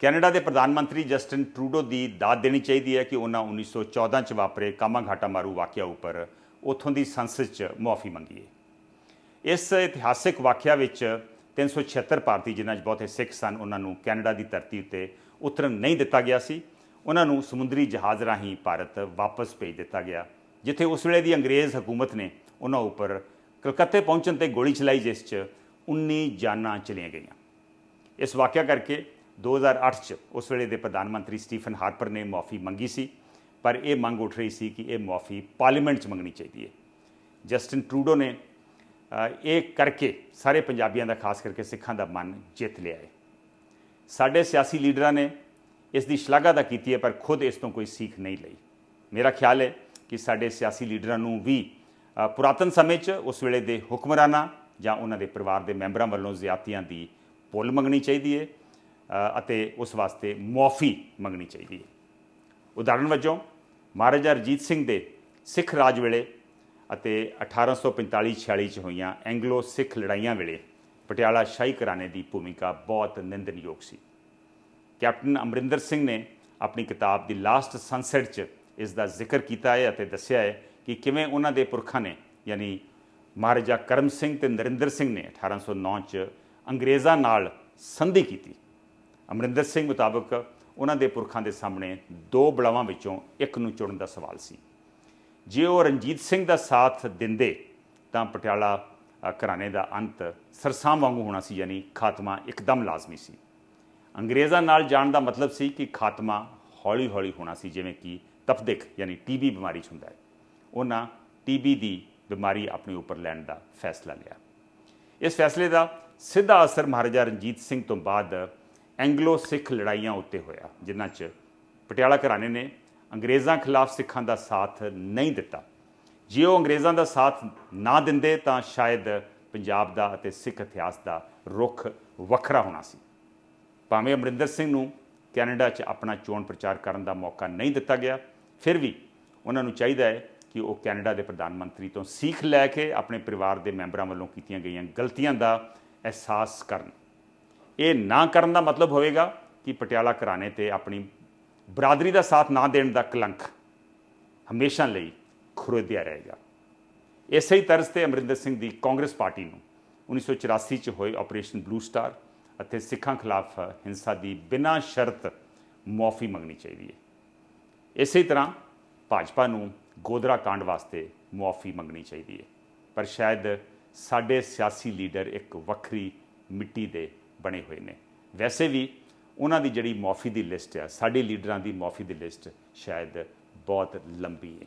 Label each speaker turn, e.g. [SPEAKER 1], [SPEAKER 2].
[SPEAKER 1] Canada ਦੇ ਪ੍ਰਧਾਨ ਮੰਤਰੀ ਜਸਟਿਨ ਟਰੂਡੋ ਦੀ ਦਾਤ ਦੇਣੀ ਚਾਹੀਦੀ ਹੈ ਕਿ ਉਹਨਾਂ 1914 ਚ ਵਾਪਰੇ ਕਾਮਾ ਘਾਟਾ ਮਾਰੂ ਵਾਕਿਆ ਉੱਪਰ ਉਥੋਂ ਦੀ ਸੰਸਦ 'ਚ ਮੁਆਫੀ ਮੰਗੀ ਹੈ ਇਸ ਇਤਿਹਾਸਿਕ ਵਾਕਿਆ ਵਿੱਚ 376 ਭਾਰਤੀ ਜਿਨ੍ਹਾਂ 'ਚ ਬਹੁਤੇ ਸਿੱਖ ਸਨ, ਉਹਨਾਂ ਨੂੰ ਕੈਨੇਡਾ ਦੀ ਧਰਤੀ ਉੱਤੇ ਉਤਰਨ ਨਹੀਂ ਦਿੱਤਾ ਗਿਆ ਸੀ। ਉਹਨਾਂ ਨੂੰ ਸਮੁੰਦਰੀ ਜਹਾਜ਼ ਰਾਹੀਂ ਭਾਰਤ ਵਾਪਸ ਭੇਜ ਦਿੱਤਾ ਗਿਆ, ਜਿੱਥੇ ਉਸ ਵੇਲੇ ਦੀ ਅੰਗਰੇਜ਼ ਹਕੂਮਤ ਨੇ ਉਹਨਾਂ ਉੱਪਰ ਕਲਕੱਤੇ ਪਹੁੰਚਣ ਤੇ ਗੋਲੀ ਚਲਾਈ, ਜਿਸ 'ਚ 19 ਜਾਨਾਂ ਚਲੀਆਂ ਗਈਆਂ। ਇਸ ਵਾਕਿਆ ਕਰਕੇ 2008 ਚ ਉਸ ਵੇਲੇ ਦੇ ਪ੍ਰਧਾਨ ਮੰਤਰੀ ਸਟੀਫਨ ਹਾਰਪਰ ਨੇ ਮੁਆਫੀ ਮੰਗੀ ਸੀ, ਪਰ ਇਹ ਮੰਗ ਉੱਠ ਰਹੀ ਸੀ ਕਿ ਇਹ ਮੁਆਫੀ ਪਾਰਲੀਮੈਂਟ 'ਚ ਮੰਗਣੀ ਚਾਹੀਦੀ ਹੈ। ਜਸਟਿਨ ਟਰੂਡੋ ਨੇ ਇਹ ਕਰਕੇ ਸਾਰੇ ਪੰਜਾਬੀਆਂ ਦਾ, ਖਾਸ ਕਰਕੇ ਸਿੱਖਾਂ ਦਾ ਮਨ ਜਿੱਤ ਲਿਆ ਹੈ। ਸਾਡੇ ਸਿਆਸੀ ਲੀਡਰਾਂ ਨੇ ਇਸ ਦੀ ਸ਼ਲਾਘਾ ਤਾਂ ਕੀਤੀ ਹੈ, ਪਰ ਖੁਦ ਇਸ ਤੋਂ ਕੋਈ ਸਿੱਖ ਨਹੀਂ ਲਈ। ਮੇਰਾ ਖਿਆਲ ਹੈ ਕਿ ਸਾਡੇ ਸਿਆਸੀ ਲੀਡਰਾਂ ਨੂੰ ਵੀ ਪੁਰਾਤਨ ਸਮੇਂ 'ਚ ਉਸ ਵੇਲੇ ਦੇ ਹੁਕਮਰਾਨਾਂ ਜਾਂ ਉਹਨਾਂ ਦੇ ਪਰਿਵਾਰ ਦੇ ਮੈਂਬਰਾਂ ਵੱਲੋਂ ਜ਼ਿਆਤੀਆਂ ਦੀ ਪੁੱਲ ਮੰਗਣੀ ਚਾਹੀਦੀ ਹੈ। ਅਤੇ ਉਸ ਵਾਸਤੇ ਮੁਆਫੀ ਮੰਗਣੀ ਚਾਹੀਦੀ ਹੈ। ਉਦਾਹਰਣ ਵਜੋਂ, ਮਹਾਰਾਜਾ ਰਜੀਤ ਸਿੰਘ ਦੇ ਸਿੱਖ ਰਾਜ ਵੇਲੇ ਅਤੇ 1845-46 ਚ ਹੋਈਆਂ ਐਂਗਲੋ ਸਿੱਖ ਲੜਾਈਆਂ ਵੇਲੇ ਪਟਿਆਲਾ ਸ਼ਾਹੀ ਘਰਾਣੇ ਦੀ ਭੂਮਿਕਾ ਬਹੁਤ ਨਿੰਦਨਯੋਗ ਸੀ। ਕੈਪਟਨ ਅਮਰਿੰਦਰ ਸਿੰਘ ਨੇ ਆਪਣੀ ਕਿਤਾਬ ਦੀ ਲਾਸਟ ਸਨਸੈਟ 'ਚ ਇਸ ਦਾ ਜ਼ਿਕਰ ਕੀਤਾ ਹੈ ਅਤੇ ਦੱਸਿਆ ਹੈ ਕਿ ਕਿਵੇਂ ਉਹਨਾਂ ਦੇ ਪੁਰਖਾਂ ਨੇ, ਯਾਨੀ ਮਹਾਰਾਜਾ ਕਰਮ ਸਿੰਘ ਤੇ ਨਰਿੰਦਰ ਸਿੰਘ ਨੇ 1809 ਚ ਅੰਗਰੇਜ਼ਾਂ ਨਾਲ ਸੰਧੀ ਕੀਤੀ। ਅਮਰਿੰਦਰ ਸਿੰਘ ਮੁਤਾਬਕ ਉਹਨਾਂ ਦੇ ਪੁਰਖਾਂ ਦੇ ਸਾਹਮਣੇ ਦੋ ਬਲਾਵਾਂ ਵਿੱਚੋਂ ਇੱਕ ਨੂੰ ਚੁਣਨ ਦਾ ਸਵਾਲ ਸੀ। ਜੇ ਉਹ ਰਣਜੀਤ ਸਿੰਘ ਦਾ ਸਾਥ ਦਿੰਦੇ, ਤਾਂ ਪਟਿਆਲਾ ਘਰਾਣੇ ਦਾ ਅੰਤ ਸਰਸਾਂ ਵਾਂਗੂ ਹੋਣਾ ਸੀ, ਯਾਨੀ ਖਾਤਮਾ ਇੱਕਦਮ ਲਾਜ਼ਮੀ ਸੀ। ਅੰਗਰੇਜ਼ਾਂ ਨਾਲ ਜਾਣ ਦਾ ਮਤਲਬ ਸੀ ਕਿ ਖਾਤਮਾ ਹੌਲੀ-ਹੌਲੀ ਹੋਣਾ ਸੀ, ਜਿਵੇਂ ਕਿ ਤਪਦਿਕ, ਯਾਨੀ ਟੀਬੀ ਬਿਮਾਰੀ 'ਚ ਹੁੰਦਾ ਹੈ। ਉਹਨਾਂ ਟੀਬੀ ਦੀ ਬਿਮਾਰੀ ਆਪਣੇ ਉੱਪਰ ਲੈਣ ਦਾ ਫੈਸਲਾ ਲਿਆ। ਇਸ ਫੈਸਲੇ ਦਾ ਸਿੱਧਾ ਅਸਰ ਮਹਾਰਾਜਾ ਰਣਜੀਤ ਸਿੰਘ ਤੋਂ ਬਾਅਦ ਐਂਗਲੋ ਸਿੱਖ ਲੜਾਈਆਂ ਉੱਤੇ ਹੋਇਆ, ਜਿਨ੍ਹਾਂ 'ਚ ਪਟਿਆਲਾ ਘਰਾਣੇ ਨੇ ਅੰਗਰੇਜ਼ਾਂ ਖਿਲਾਫ ਸਿੱਖਾਂ ਦਾ ਸਾਥ ਨਹੀਂ ਦਿੱਤਾ। ਜੇ ਉਹ ਅੰਗਰੇਜ਼ਾਂ ਦਾ ਸਾਥ ਨਾ ਦਿੰਦੇ, ਤਾਂ ਸ਼ਾਇਦ ਪੰਜਾਬ ਦਾ ਅਤੇ ਸਿੱਖ ਇਤਿਹਾਸ ਦਾ ਰੁਖ ਵੱਖਰਾ ਹੋਣਾ ਸੀ। ਭਾਵੇਂ ਅਮਰਿੰਦਰ ਸਿੰਘ ਨੂੰ ਕੈਨੇਡਾ 'ਚ ਆਪਣਾ ਚੋਣ ਪ੍ਰਚਾਰ ਕਰਨ ਦਾ ਮੌਕਾ ਨਹੀਂ ਦਿੱਤਾ ਗਿਆ, ਫਿਰ ਵੀ ਉਹਨਾਂ ਨੂੰ ਚਾਹੀਦਾ ਹੈ ਕਿ ਉਹ ਕੈਨੇਡਾ ਦੇ ਪ੍ਰਧਾਨ ਮੰਤਰੀ ਤੋਂ ਸੀਖ ਲੈ ਕੇ ਆਪਣੇ ਪਰਿਵਾਰ ਦੇ ਮੈਂਬਰਾਂ ਵੱਲੋਂ ਕੀਤੀਆਂ ਗਈਆਂ ਗਲਤੀਆਂ ਦਾ ਅਹਿਸਾਸ ਕਰਨ। ਇਹ ਨਾ ਕਰਨ ਦਾ ਮਤਲਬ ਹੋਵੇਗਾ ਕਿ ਪਟਿਆਲਾ ਘਰਾਣੇ ਤੇ ਆਪਣੀ ਬਰਾਦਰੀ ਦਾ ਸਾਥ ਨਾ ਦੇਣ ਦਾ ਕਲੰਕ ਹਮੇਸ਼ਾ ਲਈ ਖੁਰਦਿਆ ਰਹੇਗਾ। ਇਸੇ ਹੀ ਤਰਜ਼ ਤੇ ਅਮਰਿੰਦਰ ਸਿੰਘ ਦੀ ਕਾਂਗਰਸ ਪਾਰਟੀ ਨੂੰ 1984 ਚ ਹੋਏ ਆਪਰੇਸ਼ਨ ਬਲੂ ਸਟਾਰ ਅਤੇ ਸਿੱਖਾਂ ਖਿਲਾਫ ਹਿੰਸਾ ਦੀ ਬਿਨਾਂ ਸ਼ਰਤ ਮੁਆਫੀ ਮੰਗਣੀ ਚਾਹੀਦੀ ਹੈ। ਇਸੇ ਤਰ੍ਹਾਂ ਭਾਜਪਾ ਨੂੰ ਗੋਦਰਾ ਕਾਂਡ ਵਾਸਤੇ ਮੁਆਫੀ ਮੰਗਣੀ ਚਾਹੀਦੀ ਹੈ। ਪਰ ਸ਼ਾਇਦ ਸਾਡੇ ਸਿਆਸੀ ਲੀਡਰ ਇੱਕ ਵੱਖਰੀ ਮਿੱਟੀ ਦੇ ਬਣੇ ਹੋਏ ਨੇ। ਵੈਸੇ ਵੀ ਉਹਨਾਂ ਦੀ ਜਿਹੜੀ ਮੁਆਫੀ ਦੀ ਲਿਸਟ ਆ, ਸਾਡੇ ਲੀਡਰਾਂ ਦੀ ਮੁਆਫੀ ਦੀ ਲਿਸਟ ਸ਼ਾਇਦ ਬਹੁਤ ਲੰਬੀ ਹੈ।